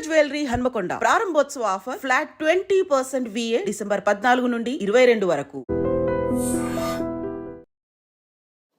Jewellery Hanamkonda. ప్రారంభోత్సవ offer flat twenty percent VA December పద్నాలుగు నుండి ఇరవై రెండు వరకు.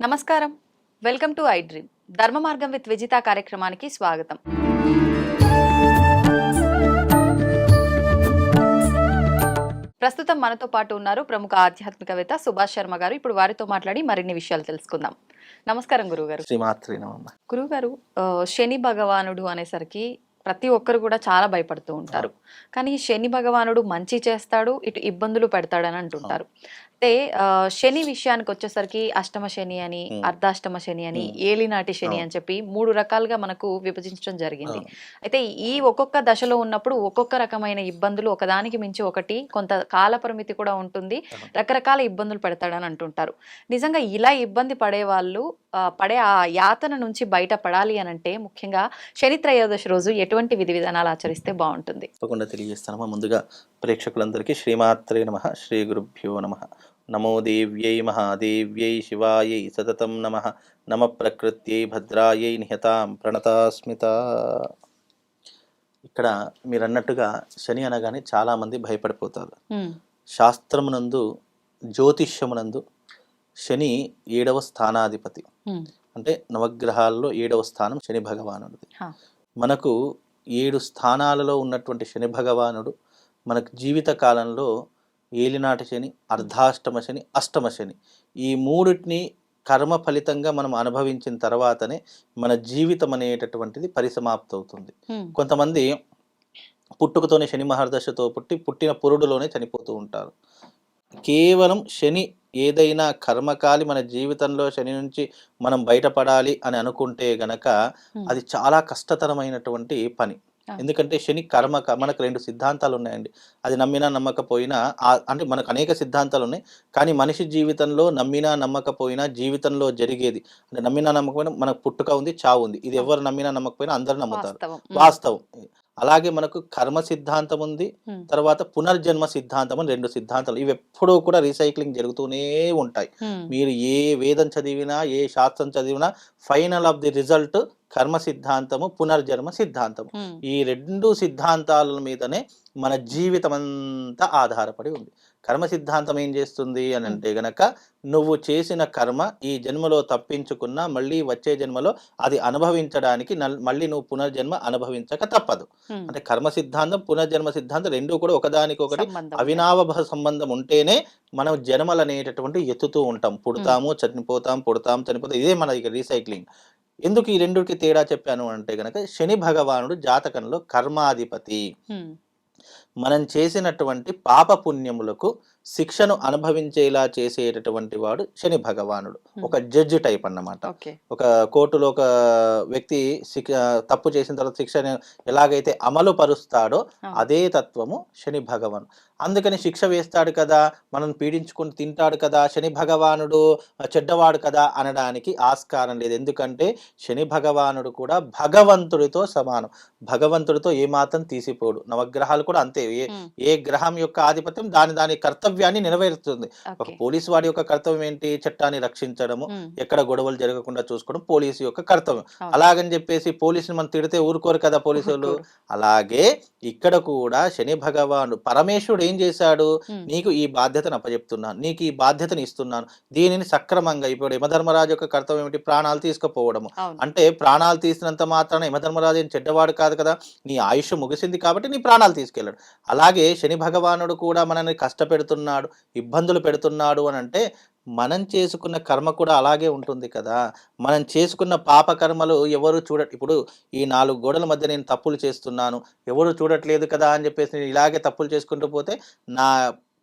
నమస్కారం. Welcome to I dream. Dharma Margam with Vijitha కార్యక్రమానికి స్వాగతం. ప్రస్తుతం మనతో పాటు ఉన్నారు ప్రముఖ ఆధ్యాత్మికవేత్త సుభాష్ శర్మ గారు. ఇప్పుడు వారితో మాట్లాడి మరిన్ని విషయాలు తెలుసుకుందాం. నమస్కారం గురుగారు శ్రీమాత్రి నమః. గురుగారు ఆ, శని భగవానుడు అనేసరికి ప్రతి ఒక్కరు కూడా చాలా భయపడుతూ ఉంటారు కానీ శని భగవానుడు మంచి చేస్తాడు ఇటు ఇబ్బందులు పెడతాడని అంటుంటారు అయితే శని విషయానికి వచ్చేసరికి అష్టమ శని అని. అర్ధాష్టమ శని అని. ఏలినాటి శని. అని చెప్పి మూడు రకాలుగా మనకు విభజించడం జరిగింది. అయితే ఈ ఒక్కొక్క దశలో ఉన్నప్పుడు ఒక్కొక్క రకమైన ఇబ్బందులు ఒకదానికి మించి ఒకటి కొంత కాల పరిమితి కూడా ఉంటుంది. రకరకాల ఇబ్బందులు పెడతాడని అంటుంటారు నిజంగా ఇలా ఇబ్బంది పడే వాళ్ళు పడే ఆ యాతన నుంచి బయట పడాలి అని అంటే ముఖ్యంగా శని త్రయోదశి రోజు ఎటువంటి విధి విధానాలు ఆచరిస్తే బాగుంటుంది? తప్పకుండా తెలియజేస్తానమ్మా. ముందుగా ప్రేక్షకులందరికీ శ్రీమాత్రే నమ. శ్రీ గురుభ్యో నమ. నమో దేవ్యై మహాదేవ్యై శివాయై సతతం నమ. నమ ప్రకృత్యై భద్రాయై నిహతాం ప్రణతాస్మిత. ఇక్కడ మీరు అన్నట్టుగా శని అనగానే చాలామంది భయపడిపోతారు. శాస్త్రమునందు జ్యోతిష్యమునందు శని ఏడవ స్థానాధిపతి. అంటే నవగ్రహాల్లో ఏడవ స్థానం శని భగవానుడిది. మనకు ఏడు స్థానాలలో ఉన్నటువంటి శని భగవానుడు మనకు జీవిత కాలంలో ఏలినాటి శని అర్ధాష్టమ శని అష్టమ శని ఈ మూడిటిని కర్మ ఫలితంగా మనం అనుభవించిన తర్వాతనే మన జీవితం అనేటటువంటిది పరిసమాప్తి అవుతుంది కొంతమంది పుట్టుకతోనే శని మహర్దశతో పుట్టి పుట్టిన పురుడులోనే చనిపోతూ ఉంటారు. కేవలం శని ఏదైనా కర్మకాలి మన జీవితంలో శని నుంచి మనం బయటపడాలి అని అనుకుంటే గనక అది చాలా కష్టతరమైనటువంటి పని. ఎందుకంటే శని కర్మ మనకు రెండు సిద్ధాంతాలు ఉన్నాయండి అది నమ్మినా నమ్మకపోయినా అంటే మనకు అనేక సిద్ధాంతాలు ఉన్నాయి కానీ మనిషి జీవితంలో నమ్మినా నమ్మకపోయినా జీవితంలో జరిగేది. అంటే నమ్మినా నమ్మకపోయినా మనకు పుట్టుక ఉంది చావు ఉంది. ఇది ఎవరు నమ్మినా నమ్మకపోయినా అందరు నమ్ముతారు. వాస్తవం. అలాగే మనకు కర్మ సిద్ధాంతం ఉంది తర్వాత పునర్జన్మ సిద్ధాంతం అని రెండు సిద్ధాంతాలు. ఇవి ఎప్పుడూ కూడా రీసైక్లింగ్ జరుగుతూనే ఉంటాయి. మీరు ఏ వేదం చదివినా ఏ శాస్త్రం చదివినా ఫైనల్ ఆఫ్ ది రిజల్ట్ కర్మ సిద్ధాంతము పునర్జన్మ సిద్ధాంతము. ఈ రెండు సిద్ధాంతాల మీదనే మన జీవితం అంతా ఆధారపడి ఉంది. కర్మ సిద్ధాంతం ఏం చేస్తుంది అని అంటే గనక నువ్వు చేసిన కర్మ ఈ జన్మలో తప్పించుకున్నా మళ్ళీ వచ్చే జన్మలో అది అనుభవించడానికి మళ్ళీ నువ్వు పునర్జన్మ అనుభవించక తప్పదు. అంటే కర్మ సిద్ధాంతం పునర్జన్మ సిద్ధాంతం రెండు కూడా ఒకదానికొకటి. అవినావభ సంబంధం. ఉంటేనే మనం జన్మలు అనేటటువంటి ఎత్తుతూ ఉంటాం. పుడతాము చనిపోతాం పుడతాం చనిపోతాం. ఇదే మన రీసైక్లింగ్. ఎందుకు ఈ రెండుకి తేడా చెప్పాను అంటే గనక శని భగవానుడు జాతకంలో కర్మాధిపతి. మనం చేసినటువంటి పాప పుణ్యములకు శిక్షను అనుభవించేలా చేసేటటువంటి వాడు శని భగవానుడు. ఒక జడ్జి టైప్ అన్నమాట. ఒక కోర్టులో ఒక వ్యక్తి శిక్ష తప్పు చేసిన తర్వాత శిక్షను ఎలాగైతే అమలు పరుస్తాడో. అదే తత్వము శని భగవాన్. అందుకని శిక్ష వేస్తాడు కదా మనం పీడించుకుని తింటాడు కదా శని భగవానుడు చెడ్డవాడు కదా అనడానికి ఆస్కారం లేదు. ఎందుకంటే శని భగవానుడు కూడా భగవంతుడితో సమానం. భగవంతుడితో ఏమాత్రం తీసిపోడు. నవగ్రహాలు కూడా అంతే. ఏ ఏ గ్రహం యొక్క ఆధిపత్యం దాని దాని కర్తవ్యాన్ని నెరవేరుస్తుంది. ఒక పోలీసు వాడి యొక్క కర్తవ్యం ఏంటి? చట్టాన్ని రక్షించడము ఎక్కడ గొడవలు జరగకుండా చూసుకోవడం పోలీసు యొక్క కర్తవ్యం. అలాగని చెప్పేసి పోలీసుని మనం తిడితే ఊరుకోరు కదా పోలీసు వాళ్ళు ఊరుకోరు. అలాగే ఇక్కడ కూడా శని భగవానుడు పరమేశ్వరుడు ఏం చేశాడు? నీకు ఈ బాధ్యతను అప్పచెప్తున్నాను నీకు ఈ బాధ్యతను ఇస్తున్నాను. దీనిని సక్రమంగా ఇప్పుడు యమధర్మరాజు యొక్క కర్తవ్యం ఏమిటి? ప్రాణాలు తీసుకుపోవడము. అంటే ప్రాణాలు తీసినంత మాత్రాన యమధర్మరాజు ఏం చెడ్డవాడు కాదు కదా? నీ ఆయుష్ ముగిసింది కాబట్టి నీ ప్రాణాలు తీసుకెళ్ళాడు. అలాగే శని భగవానుడు కూడా మనల్ని కష్టపెడుతున్నాడు ఇబ్బందులు పెడుతున్నాడు అని అంటే మనం చేసుకున్న కర్మ కూడా అలాగే ఉంటుంది కదా. మనం చేసుకున్న పాప కర్మలు ఎవరు చూడ ఇప్పుడు ఈ నాలుగు గోడల మధ్య నేను తప్పులు చేస్తున్నాను ఎవరు చూడట్లేదు కదా అని చెప్పేసి నేను ఇలాగే తప్పులు చేసుకుంటూ పోతే నా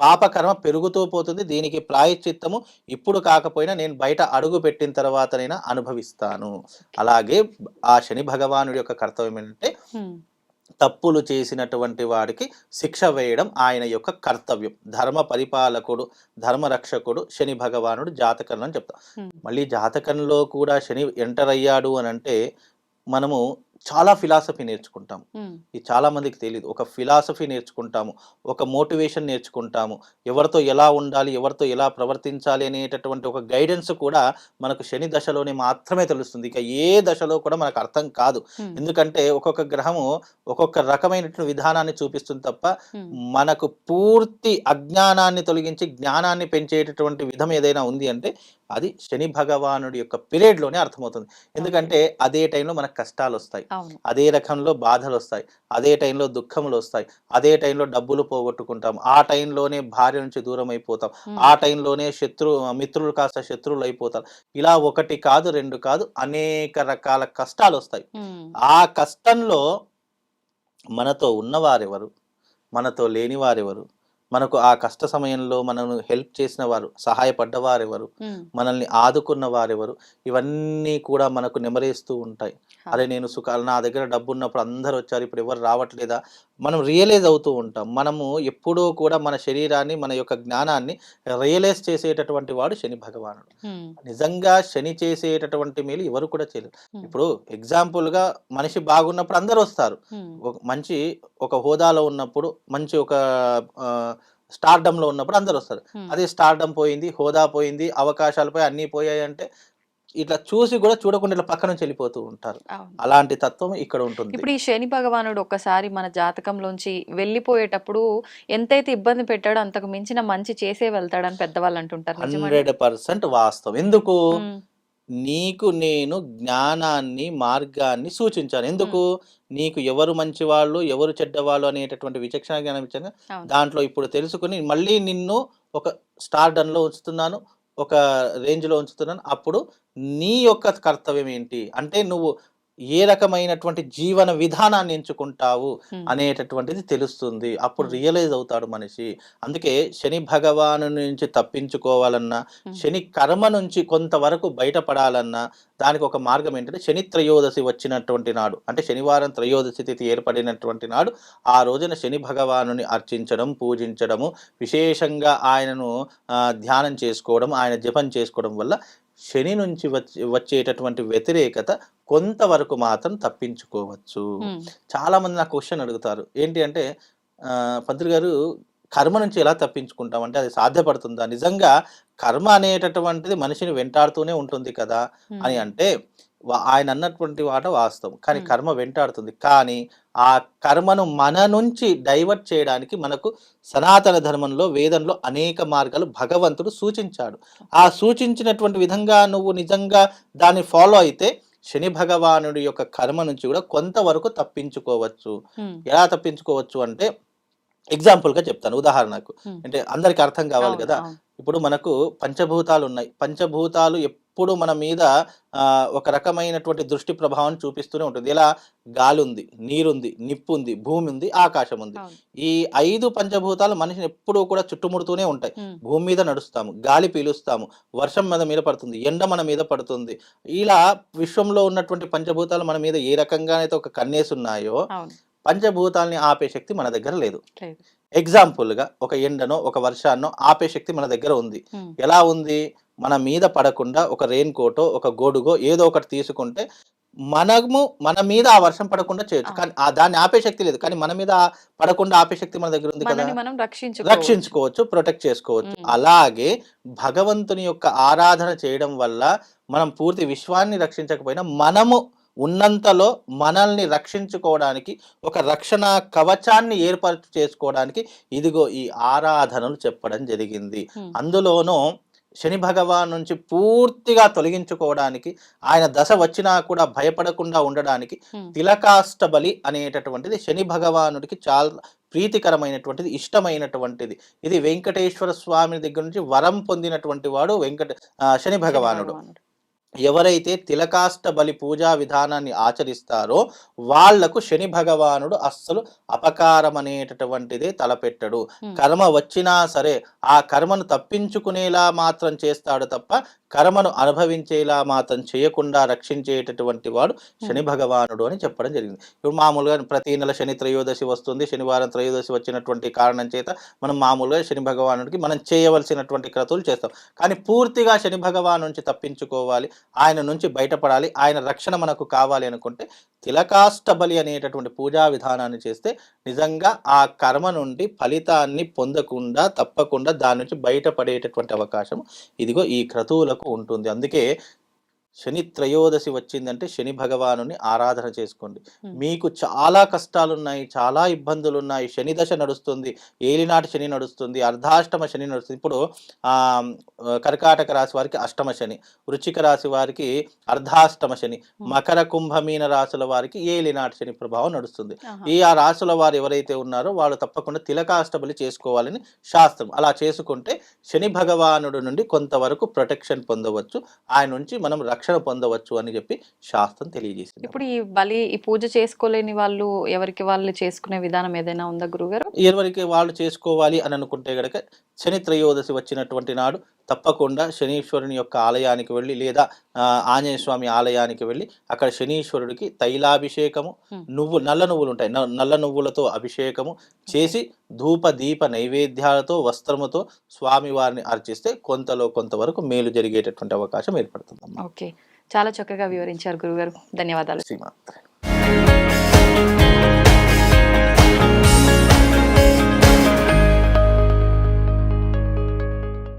పాప కర్మ పెరుగుతూ పోతుంది దీనికి ప్రాయశ్చిత్తము ఇప్పుడు కాకపోయినా నేను బయట అడుగు పెట్టిన తర్వాతనైనా అనుభవిస్తాను. అలాగే ఆ శని భగవానుడి యొక్క కర్తవ్యం ఏంటంటే తప్పులు చేసినటువంటి వాడికి శిక్ష వేయడం ఆయన యొక్క కర్తవ్యం. ధర్మ పరిపాలకుడు ధర్మరక్షకుడు శని భగవానుడు జాతకంలో అని చెప్తాం. మళ్ళీ జాతకంలో కూడా శని ఎంటర్ అయ్యాడు అని అంటే మనము చాలా ఫిలాసఫీ నేర్చుకుంటాం ఇది చాలా మందికి తెలియదు ఒక ఫిలాసఫీ నేర్చుకుంటాము ఒక మోటివేషన్ నేర్చుకుంటాము ఎవరితో ఎలా ఉండాలి ఎవరితో ఎలా ప్రవర్తించాలి అనేటటువంటి ఒక గైడెన్స్ కూడా మనకు శని దశలోనే మాత్రమే తెలుస్తుంది. ఇక ఏ దశలో కూడా మనకు అర్థం కాదు. ఎందుకంటే ఒక్కొక్క గ్రహము ఒక్కొక్క రకమైనటువంటి విధానాన్ని చూపిస్తుంది తప్ప మనకు పూర్తి అజ్ఞానాన్ని తొలగించి జ్ఞానాన్ని పెంచేటటువంటి విధం ఏదైనా ఉంది అంటే అది శని భగవానుడి యొక్క పీరియడ్లోనే అర్థమవుతుంది. ఎందుకంటే అదే టైంలో మనకు కష్టాలు వస్తాయి అదే రకంలో బాధలు వస్తాయి అదే టైంలో దుఃఖములు వస్తాయి అదే టైంలో డబ్బులు పోగొట్టుకుంటాం. ఆ టైంలోనే భార్య నుంచి దూరం అయిపోతాం ఆ టైంలోనే శత్రు మిత్రులు కాస్త శత్రువులు అయిపోతారు ఇలా ఒకటి కాదు రెండు కాదు అనేక రకాల కష్టాలు వస్తాయి ఆ కష్టంలో మనతో ఉన్నవారెవరు? మనతో లేనివారెవరు? మనకు ఆ కష్ట సమయంలో మనను హెల్ప్ చేసిన వారు సహాయపడ్డవారెవరు ఉమ్, మనల్ని ఆదుకున్న వారెవరు ఇవన్నీ కూడా మనకు నెమరేస్తూ ఉంటాయి. అరే నేను సుఖ నా దగ్గర డబ్బు ఉన్నప్పుడు అందరు వచ్చారు ఇప్పుడు ఎవరు రావట్లేదా? మనం రియలైజ్ అవుతూ ఉంటాం. మనము ఎప్పుడూ కూడా మన శరీరాన్ని మన యొక్క జ్ఞానాన్ని రియలైజ్ చేసేటటువంటి వాడు శని భగవానుడు. నిజంగా శని చేసేటటువంటి మేలు ఎవరు కూడా చేయలేరు. ఇప్పుడు ఎగ్జాంపుల్గా మనిషి బాగున్నప్పుడు అందరు వస్తారు. మంచి ఒక హోదాలో ఉన్నప్పుడు మంచి ఒక స్టార్డమ్లో ఉన్నప్పుడు అందరు వస్తారు. అదే స్టార్డమ్ పోయింది హోదా పోయింది అవకాశాలు పోయి అన్నీ పోయాయి అంటే ఇట్లా చూసి కూడా చూడకుండా ఇట్లా పక్క నుంచి వెళ్ళిపోతూ ఉంటారు. అలాంటి తత్వం ఇక్కడ ఉంటుంది. ఇప్పుడు ఈ శని భగవానుడు ఒక్కసారి మన జాతకంలోంచి వెళ్ళిపోయేటప్పుడు ఎంతైతే ఇబ్బంది పెట్టాడో అంతకు మించిన మంచి చేసే వెళ్తాడని పెద్దవాళ్ళు అంటుంటారు? హండ్రెడ్ పర్సెంట్ వాస్తవం. ఎందుకు? నీకు నేను జ్ఞానాన్ని మార్గాన్ని సూచించాను. ఎందుకు? నీకు ఎవరు మంచివాళ్ళు ఎవరు చెడ్డవాళ్ళు అనేటటువంటి విచక్షణ జ్ఞానం ఇచ్చాను. దాంట్లో ఇప్పుడు తెలుసుకుని మళ్ళీ నిన్ను ఒక స్టార్డన్లో ఉంచుతున్నాను. ఒక రేంజ్లో ఉంచుతున్నాను. అప్పుడు నీ యొక్క కర్తవ్యం ఏంటి? అంటే నువ్వు ఏ రకమైనటువంటి జీవన విధానాన్ని ఎంచుకుంటావు అనేటటువంటిది తెలుస్తుంది అప్పుడు. రియలైజ్ అవుతాడు మనిషి అందుకే శని భగవాను నుంచి తప్పించుకోవాలన్నా. శని కర్మ నుంచి కొంతవరకు బయటపడాలన్నా దానికి ఒక మార్గం ఏంటంటే శని త్రయోదశి వచ్చినటువంటి నాడు అంటే శనివారం త్రయోదశి తిథి ఏర్పడినటువంటి నాడు ఆ రోజున శని భగవానుని అర్చించడం పూజించడము విశేషంగా ఆయనను ధ్యానం చేసుకోవడం ఆయన జపం చేసుకోవడం వల్ల శని నుంచి వచ్చే వచ్చేటటువంటి వ్యతిరేకత కొంతవరకు మాత్రం తప్పించుకోవచ్చు. చాలా మంది నాకు క్వశ్చన్ అడుగుతారు. ఏంటి అంటే పంతులు గారు కర్మ నుంచి ఎలా తప్పించుకుంటాం అంటే అది సాధ్యపడుతుందా? నిజంగా కర్మ అనేటటువంటిది మనిషిని వెంటాడుతూనే ఉంటుంది కదా అని అంటే ఆయన అన్నటువంటి మాట వాస్తవం. కానీ. కర్మ వెంటాడుతుంది. కానీ ఆ కర్మను మన నుంచి డైవర్ట్ చేయడానికి మనకు సనాతన ధర్మంలో వేదంలో అనేక మార్గాలు భగవంతుడు సూచించాడు. ఆ సూచించినటువంటి విధంగా నువ్వు నిజంగా దాన్ని ఫాలో అయితే శని భగవానుడి యొక్క కర్మ నుంచి కూడా కొంతవరకు తప్పించుకోవచ్చు. ఎలా తప్పించుకోవచ్చు అంటే ఎగ్జాంపుల్గా చెప్తాను ఉదాహరణకు. అంటే అందరికి అర్థం కావాలి కదా. ఇప్పుడు మనకు పంచభూతాలు ఉన్నాయి. పంచభూతాలు ఎప్పుడు మన మీద ఒక రకమైనటువంటి దృష్టి ప్రభావం చూపిస్తూనే ఉంటుంది. ఎలా? గాలి ఉంది నీరుంది నిప్పు ఉంది భూమి ఉంది ఆకాశం ఉంది. ఈ ఐదు పంచభూతాలు మనిషిని ఎప్పుడూ కూడా చుట్టుముడుతూనే ఉంటాయి. భూమి మీద నడుస్తాము గాలి పీలుస్తాము వర్షం మన మీద పడుతుంది ఎండ మన మీద పడుతుంది. ఇలా విశ్వంలో ఉన్నటువంటి పంచభూతాలు మన మీద ఏ రకంగా అయితే ఒక కన్నేసి ఉన్నాయో అవును. పంచభూతాల్ని ఆపే శక్తి మన దగ్గర లేదు. లేదు ఎగ్జాంపుల్గా ఒక ఎండనో ఒక వర్షాన్నో ఆపే శక్తి మన దగ్గర ఉంది. ఎలా ఉంది? మన మీద పడకుండా ఒక రెయిన్ కోటో ఒక గొడుగో ఏదో ఒకటి తీసుకుంటే మనము మన మీద ఆ వర్షం పడకుండా చేయొచ్చు. కానీ ఆ దాన్ని ఆపే శక్తి లేదు. కానీ మన మీద పడకుండా ఆపే శక్తి మన దగ్గర ఉంది కదా? మనం రక్షించుకో రక్షించుకోవచ్చు ప్రొటెక్ట్ చేసుకోవచ్చు. అలాగే భగవంతుని యొక్క ఆరాధన చేయడం వల్ల మనం పూర్తి విశ్వాన్ని రక్షించకపోయినా మనము ఉన్నంతలో మనల్ని రక్షించుకోవడానికి ఒక రక్షణ కవచాన్ని ఏర్పాటు చేసుకోవడానికి ఇదిగో ఈ ఆరాధనలు చెప్పడం జరిగింది. అందులోనూ శని భగవాన్ నుంచి పూర్తిగా తొలగించుకోవడానికి ఆయన దశ వచ్చినా కూడా భయపడకుండా ఉండడానికి ఉమ్, తిలకాష్ట బలి అనేటటువంటిది శని భగవానుడికి చాలా ప్రీతికరమైనటువంటిది ఇష్టమైనటువంటిది. ఇది వెంకటేశ్వర స్వామి దగ్గర నుంచి వరం పొందినటువంటి వాడు వెంకట శని భగవానుడు. ఎవరైతే తిలకాష్ట బలి పూజా విధానాన్ని ఆచరిస్తారో వాళ్ళకు శని భగవానుడు అస్సలు అపకారం అనేటటువంటిదే తలపెట్టడు. కర్మ వచ్చినా సరే ఆ కర్మను తప్పించుకునేలా మాత్రం చేస్తాడు తప్ప కర్మను అనుభవించేలా మాత్రం చేయకుండా రక్షించేటటువంటి వాడు శని భగవానుడు అని చెప్పడం జరిగింది. ఇప్పుడు మామూలుగా ప్రతి నెల శని త్రయోదశి వస్తుంది. శనివారం త్రయోదశి వచ్చినటువంటి కారణం చేత మనం మామూలుగా శని భగవానుడికి మనం చేయవలసినటువంటి క్రతువులు చేస్తాం. కానీ పూర్తిగా శని భగవాను నుంచి తప్పించుకోవాలి. ఆయన నుంచి బయటపడాలి ఆయన రక్షణ మనకు కావాలి అనుకుంటే తిలకాష్టబలి అనేటటువంటి పూజా విధానాన్ని చేస్తే నిజంగా ఆ కర్మ నుండి ఫలితాన్ని పొందకుండా తప్పకుండా దాని నుంచి బయటపడేటటువంటి అవకాశం ఇదిగో ఈ క్రతువులకు ఉంటుంది. అందుకే శని త్రయోదశి వచ్చిందంటే శని భగవానుని ఆరాధన చేసుకోండి. మీకు చాలా కష్టాలు ఉన్నాయి చాలా ఇబ్బందులు ఉన్నాయి శని దశ నడుస్తుంది ఏలినాటి శని నడుస్తుంది అర్ధాష్టమ శని నడుస్తుంది. ఇప్పుడు ఆ కర్కాటక రాశి వారికి అష్టమ శని వృచ్చిక రాశి వారికి అర్ధాష్టమ శని మకర కుంభమీన రాశుల వారికి ఏలినాటి శని ప్రభావం నడుస్తుంది. ఈ ఆ రాశుల వారు ఎవరైతే ఉన్నారో వాళ్ళు తప్పకుండా తిలకాష్టబలి చేసుకోవాలని శాస్త్రం. అలా చేసుకుంటే శని భగవానుడు నుండి కొంతవరకు ప్రొటెక్షన్ పొందవచ్చు. ఆయన నుంచి మనం రక్షణ పొందవచ్చు అని చెప్పి శాస్త్రం తెలియజేసింది. ఇప్పుడు ఈ బలి ఈ పూజ చేసుకోలేని వాళ్ళు ఎవరికి వాళ్ళు చేసుకునే విధానం ఏదైనా ఉందా గురుగారు ఎవరికి వాళ్ళు చేసుకోవాలి అని అనుకుంటే గనక శని త్రయోదశి వచ్చినటువంటి నాడు తప్పకుండా శనీశ్వరుని యొక్క ఆలయానికి వెళ్ళి లేదా ఆంజనేయ స్వామి ఆలయానికి వెళ్ళి అక్కడ శనీశ్వరుడికి తైలాభిషేకము. నువ్వు నల్ల నువ్వులు ఉంటాయి నల్ల నువ్వులతో అభిషేకము చేసి ధూప దీప నైవేద్యాలతో వస్త్రముతో స్వామి వారిని అర్చిస్తే కొంతలో కొంతవరకు మేలు జరిగేటటువంటి అవకాశం ఏర్పడుతుంది ఓకే. చాలా చక్కగా వివరించారు గురుగారు. ధన్యవాదాలు. శ్రీమాత్రే.